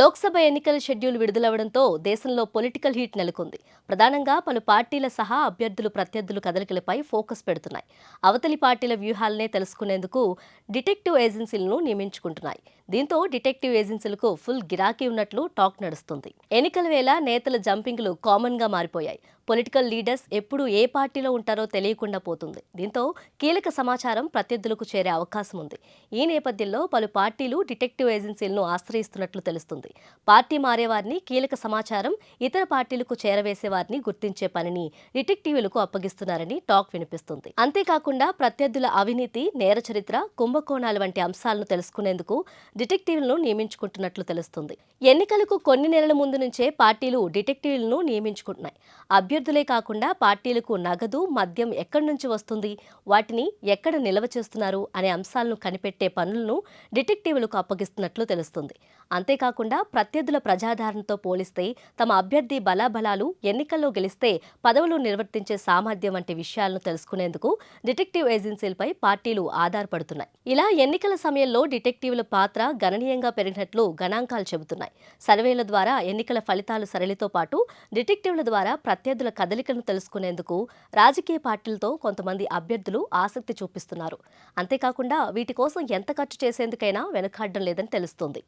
లోక్సభ ఎన్నికల షెడ్యూల్ విడుదలవడంతో దేశంలో political heat నెలకొంది. ప్రధానంగా పలు పార్టీల సహా అభ్యర్థులు ప్రత్యర్థులు కదలికలపై ఫోకస్ పెడుతున్నాయి. అవతలి పార్టీల వ్యూహాలనే తెలుసుకునేందుకు డిటెక్టివ్ ఏజెన్సీలను నియమించుకుంటున్నాయి. దీంతో డిటెక్టివ్ ఏజెన్సీలకు ఫుల్ గిరాకీ ఉన్నట్లు టాక్ నడుస్తుంది. ఎన్నికల వేళ నేతల జంపింగ్లు కామన్గా మారిపోయాయి. పొలిటికల్ లీడర్స్ ఎప్పుడు ఏ పార్టీలో ఉంటారో తెలియకుండా పోతుంది. దీంతో కీలక సమాచారం ప్రత్యర్థులకు చేరే అవకాశం ఉంది. ఈ నేపథ్యంలో పలు పార్టీలు డిటెక్టివ్ ఏజెన్సీలను ఆశ్రయిస్తున్నట్లు తెలుస్తుంది. పార్టీ మారేవారిని కీలక సమాచారం ఇతర పార్టీలకు చేరవేసే వారిని గుర్తించే పనిని డిటెక్టివ్లకు అప్పగిస్తున్నారని టాక్ వినిపిస్తుంది. అంతేకాకుండా ప్రత్యర్థుల అవినీతి నేర చరిత్ర కుంభకోణాలు వంటి అంశాలను తెలుసుకునేందుకు డిటెక్టివ్లను నియమించుకుంటున్నట్లు తెలుస్తుంది. ఎన్నికలకు కొన్ని నెలల ముందు నుంచే పార్టీలు డిటెక్టివ్లను నియమించుకుంటున్నాయి. అభ్యర్థులే కాకుండా పార్టీలకు నగదు మద్యం ఎక్కడి నుంచి వస్తుంది వాటిని ఎక్కడ నిల్వ చేస్తున్నారు అనే అంశాలను కనిపెట్టే పనులను డిటెక్టివ్లకు అప్పగిస్తున్నట్లు తెలుస్తుంది. అంతేకాకుండా ప్రత్యర్థుల ప్రజాదరణతో పోలిస్తే తమ అభ్యర్థి బలాబలాలు ఎన్నికల్లో గెలిస్తే పదవులు నిర్వర్తించే సామర్థ్యం వంటి విషయాలను తెలుసుకునేందుకు డిటెక్టివ్ ఏజెన్సీలపై పార్టీలు ఆధారపడుతున్నాయి. ఇలా ఎన్నికల సమయంలో డిటెక్టివ్ల పాత్ర గణనీయంగా పెరిగినట్లు గణాంకాలు చెబుతున్నాయి. సర్వేల ద్వారా ఎన్నికల ఫలితాలు సరళితో పాటు డిటెక్టివ్ల ద్వారా ప్రత్యర్థుల కదలికలను తెలుసుకునేందుకు రాజకీయ పార్టీలతో కొంతమంది అభ్యర్థులు ఆసక్తి చూపిస్తున్నారు. అంతేకాకుండా వీటి కోసం ఎంత ఖర్చు చేసేందుకైనా వెనుకాడడం లేదని తెలుస్తోంది.